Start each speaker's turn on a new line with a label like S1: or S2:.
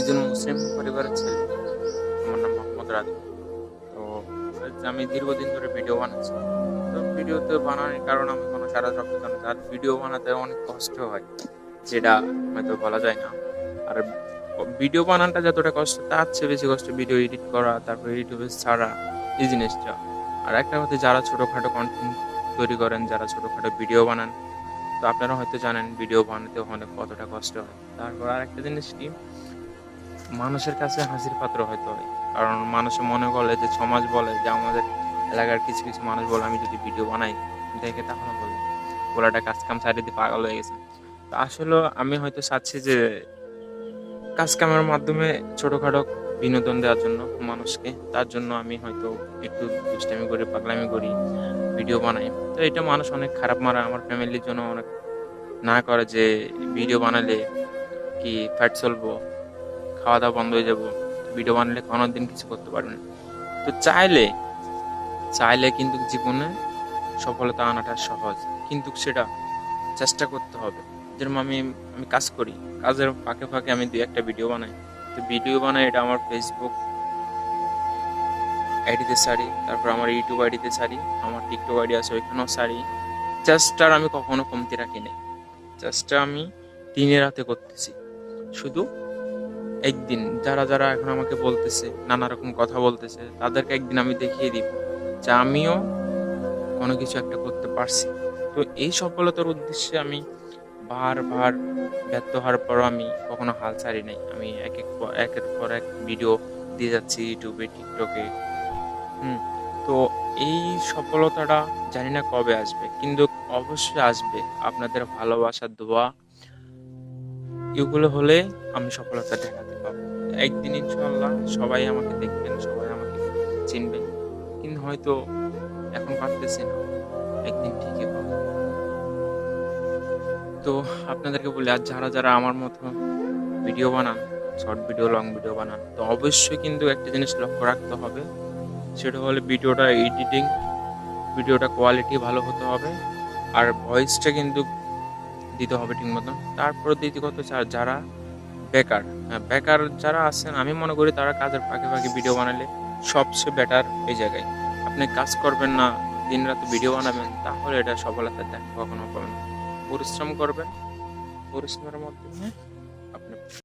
S1: একজন মুসলিম পরিবারের ছেলে। আমার নাম মোহাম্মদ রাজু। তো আমি দীর্ঘদিন ধরে ভিডিও বানাচ্ছি। তো ভিডিওতে বানানোর কারণ আমি কোনো সারা সচেতন আর ভিডিও বানাতে অনেক কষ্ট হয়, যেটা হয়তো বলা যায় না। আর ভিডিও বানানোটা যতটা কষ্ট, তার চেয়ে বেশি কষ্ট ভিডিও এডিট করা, তারপর ইউটিউবে ছাড়া এই জিনিসটা। আর একটা হচ্ছে যারা ছোটোখাটো কন্টেন্ট তৈরি করেন, যারা ছোটোখাটো ভিডিও বানান, তো আপনারা হয়তো জানেন ভিডিও বানাতে অনেক কতটা কষ্ট হয়। তারপর আর একটা জিনিস কি মানুষের কাছে হাসির পাত্র হয়তো হয়। কারণ মানুষ মনে করে যে সমাজ বলে যে আমাদের এলাকার কিছু কিছু মানুষ বলে, আমি যদি ভিডিও বানাই, দেখে তখন বলে। বলাটা কাজ কাম ছাড়িয়ে দিয়ে পাগল হয়ে গেছে। তো আসলে আমি হয়তো চাচ্ছি যে কাজ কামের মাধ্যমে ছোটোখাটো বিনোদন দেওয়ার জন্য মানুষকে, তার জন্য আমি হয়তো একটু দুষ্টামি করি, পাগলামি করি ভিডিও বানাই। তো এটা মানুষ অনেক খারাপ মারা, আমার ফ্যামিলির জন্য অনেক না করে যে ভিডিও বানালে কি ফ্যাট চলবো? খাওয়া দাওয়া বন্ধ হয়ে যাব। ভিডিও বানালে কোনো দিন কিছু করতে পারবে না। তো চাইলে চাইলে কিন্তু জীবনে সফলতা আনাটা সহজ। কিন্তু সেটা চেষ্টা করতে হবে। যেরকম আমি আমি কাজ করি। কাজের ফাঁকে ফাঁকে আমি দুই একটা ভিডিও বানাই। তো ভিডিও বানাই, এটা আমার ফেসবুক আইডিতে সারি, তারপর আমার ইউটিউব আইডিতে সারি, আমার টিকটক আইডি আছে, ওইখানেও সারি। চেষ্টার আমি কখনো কমতি রাখি নাই। চেষ্টা আমি দিনে রাতে করতেছি। শুধু একদিন যারা যারা এখন আমাকে বলতেছে, নানা রকম কথা বলতেছে, তাদেরকে একদিন আমি দেখিয়ে দিব যে আমিও কোনো কিছু একটা করতে পারছি। তো এই সফলতার উদ্দেশ্যে আমি বারবার ব্যর্থ হওয়ার পরও আমি কখনো হাল ছাড়ি নাই। আমি এক এক পর একের পর এক ভিডিও দিয়ে যাচ্ছি ইউটিউবে টিকটকে হুম, তো এই সফলতাটা জানি না কবে আসবে, কিন্তু অবশ্যই আসবে। আপনাদের ভালোবাসার দোয়া এগুলো হলে আমি সফলতা দেখাতে পাবো। একদিন ইনশাল্লাহ সবাই আমাকে দেখবেন, সবাই আমাকে চিনবেন কিন্তু হয়তো এখন পারতেছি না। একদিন ঠিকই পাবো তো আপনাদেরকে বলি, আর যারা যারা আমার মতো ভিডিও বানান, শর্ট ভিডিও, লং ভিডিও বানান, তো অবশ্যই কিন্তু একটা জিনিস লক্ষ্য রাখতে হবে। সেটা হলো ভিডিওটা এডিটিং, ভিডিওটা কোয়ালিটি ভালো হতে হবে। আর ভয়েসটা কিন্তু দিতে হবে ঠিক মতন। তারপর দ্বিতীয়ত যা- যারা বেকার হ্যাঁ বেকার যারা আছেন, আমি মনে করি তারা কাজের ফাঁকে ফাঁকে ভিডিও বানালে সবচেয়ে বেটার এই জায়গায়। আপনি কাজ করবেন না দিন রাত ভিডিও বানাবেন, তাহলে এটা সফলতা দেখ কখনো পাবেন পরিশ্রম করবেন, পরিশ্রমের মাধ্যমে আপনি